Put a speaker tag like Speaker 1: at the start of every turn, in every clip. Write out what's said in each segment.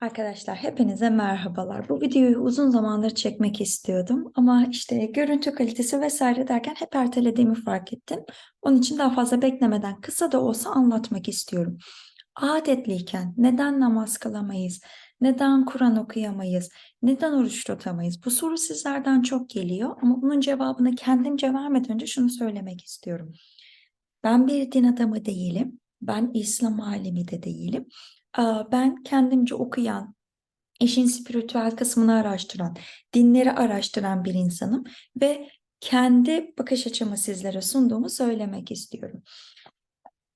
Speaker 1: Arkadaşlar hepinize merhabalar. Bu videoyu uzun zamandır çekmek istiyordum ama işte görüntü kalitesi vesaire derken hep ertelediğimi fark ettim. Onun için daha fazla beklemeden kısa da olsa anlatmak istiyorum. Adetliyken neden namaz kılamayız? Neden Kur'an okuyamayız? Neden oruç tutamayız? Bu soru sizlerden çok geliyor ama bunun cevabını kendimce vermeden önce şunu söylemek istiyorum. Ben bir din adamı değilim. Ben İslam alimi de değilim. Ben kendimce okuyan, işin spiritüel kısmını araştıran, dinleri araştıran bir insanım ve kendi bakış açımı sizlere sunduğumu söylemek istiyorum.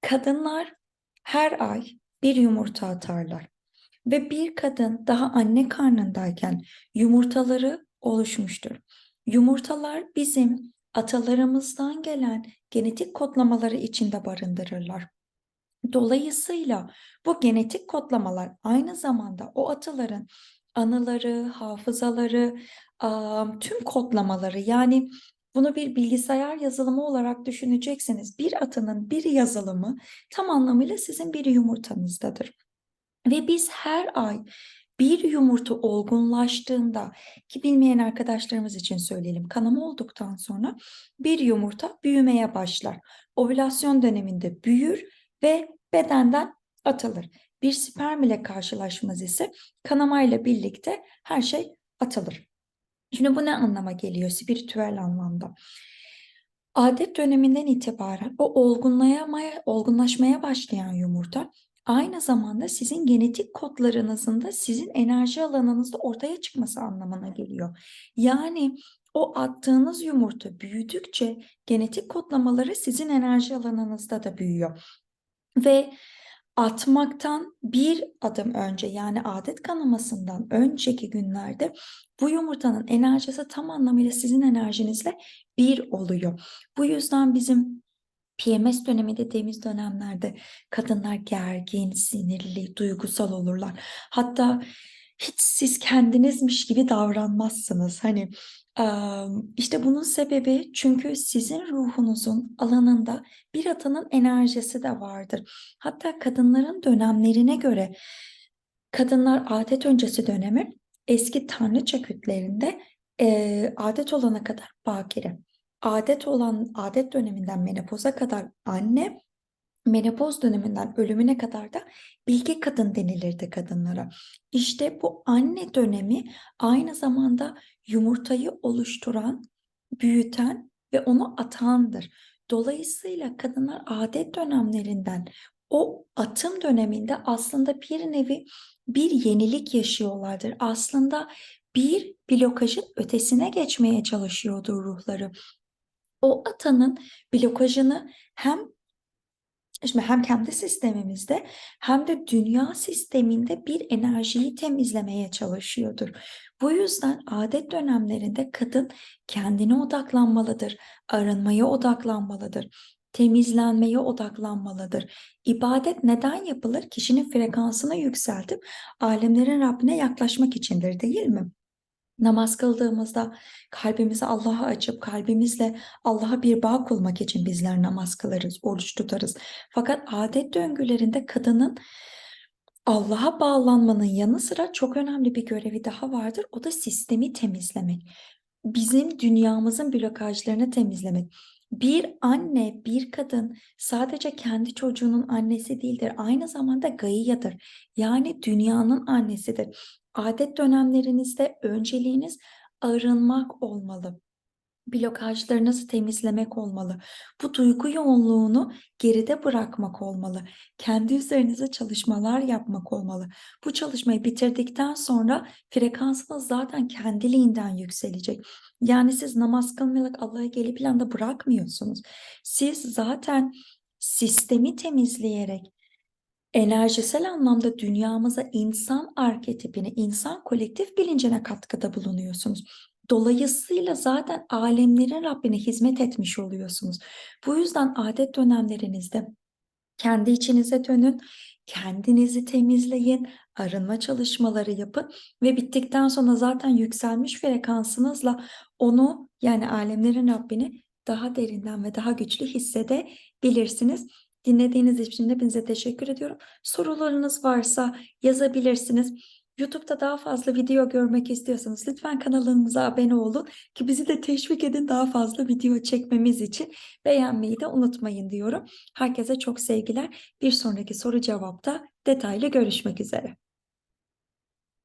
Speaker 1: Kadınlar her ay bir yumurta atarlar ve bir kadın daha anne karnındayken yumurtaları oluşmuştur. Yumurtalar bizim atalarımızdan gelen genetik kodlamaları içinde barındırırlar. Dolayısıyla bu genetik kodlamalar aynı zamanda o ataların anıları, hafızaları, tüm kodlamaları yani bunu bir bilgisayar yazılımı olarak düşüneceksiniz. Bir atının bir yazılımı tam anlamıyla sizin bir yumurtanızdadır. Ve biz her ay bir yumurta olgunlaştığında ki bilmeyen arkadaşlarımız için söyleyelim kanama olduktan sonra bir yumurta büyümeye başlar. Ovülasyon döneminde büyür ve bedenden atılır. Bir sperm ile karşılaşmaz ise kanamayla birlikte her şey atılır. Şimdi bu ne anlama geliyor spiritüel anlamda? Adet döneminden itibaren o olgunlayamaya, olgunlaşmaya başlayan yumurta aynı zamanda sizin genetik kodlarınızın da sizin enerji alanınızda ortaya çıkması anlamına geliyor. Yani o attığınız yumurta büyüdükçe genetik kodlamaları sizin enerji alanınızda da büyüyor. Ve atmaktan bir adım önce yani adet kanamasından önceki günlerde bu yumurtanın enerjisi tam anlamıyla sizin enerjinizle bir oluyor. Bu yüzden bizim PMS dönemi dediğimiz dönemlerde kadınlar gergin, sinirli, duygusal olurlar. Hatta hiç siz kendinizmiş gibi davranmazsınız. Hani işte bunun sebebi çünkü sizin ruhunuzun alanında bir atanın enerjisi de vardır. Hatta kadınların dönemlerine göre kadınlar adet öncesi dönemi eski tanrıça kütlerinde adet olana kadar bakire. Adet olan adet döneminden menopoza kadar anne, menopoz döneminden ölümüne kadar da bilge kadın denilirdi kadınlara. İşte bu anne dönemi aynı zamanda yumurtayı oluşturan, büyüten ve onu atandır. Dolayısıyla kadınlar adet dönemlerinden o atım döneminde aslında bir nevi bir yenilik yaşıyorlardır. Aslında bir blokajın ötesine geçmeye çalışıyordur ruhları. O atanın blokajını hem Şimdi hem kendi sistemimizde hem de dünya sisteminde bir enerjiyi temizlemeye çalışıyordur. Bu yüzden adet dönemlerinde kadın kendine odaklanmalıdır, arınmaya odaklanmalıdır, temizlenmeye odaklanmalıdır. İbadet neden yapılır? Kişinin frekansını yükseltip alemlerin Rabbine yaklaşmak içindir değil mi? Namaz kıldığımızda kalbimizi Allah'a açıp kalbimizle Allah'a bir bağ kurmak için bizler namaz kılarız, oruç tutarız. Fakat adet döngülerinde kadının Allah'a bağlanmanın yanı sıra çok önemli bir görevi daha vardır. O da sistemi temizlemek. Bizim dünyamızın blokajlarını temizlemek. Bir anne, bir kadın sadece kendi çocuğunun annesi değildir. Aynı zamanda gaiyadır. Yani dünyanın annesidir. Adet dönemlerinizde önceliğiniz arınmak olmalı. Blokajlarınızı temizlemek olmalı. Bu duygu yoğunluğunu geride bırakmak olmalı. Kendi üzerinize çalışmalar yapmak olmalı. Bu çalışmayı bitirdikten sonra frekansınız zaten kendiliğinden yükselecek. Yani siz namaz kılmayarak Allah'a gelip bir anda bırakmıyorsunuz. Siz zaten sistemi temizleyerek enerjisel anlamda dünyamıza insan arketipine, insan kolektif bilincine katkıda bulunuyorsunuz. Dolayısıyla zaten alemlerin Rabbine hizmet etmiş oluyorsunuz. Bu yüzden adet dönemlerinizde kendi içinize dönün, kendinizi temizleyin, arınma çalışmaları yapın ve bittikten sonra zaten yükselmiş frekansınızla onu yani alemlerin Rabbini daha derinden ve daha güçlü hissedebilirsiniz. Dinlediğiniz için hepinize teşekkür ediyorum. Sorularınız varsa yazabilirsiniz. YouTube'da daha fazla video görmek istiyorsanız lütfen kanalımıza abone olun ki bizi de teşvik edin daha fazla video çekmemiz için. Beğenmeyi de unutmayın diyorum. Herkese çok sevgiler. Bir sonraki soru cevapta detaylı görüşmek üzere.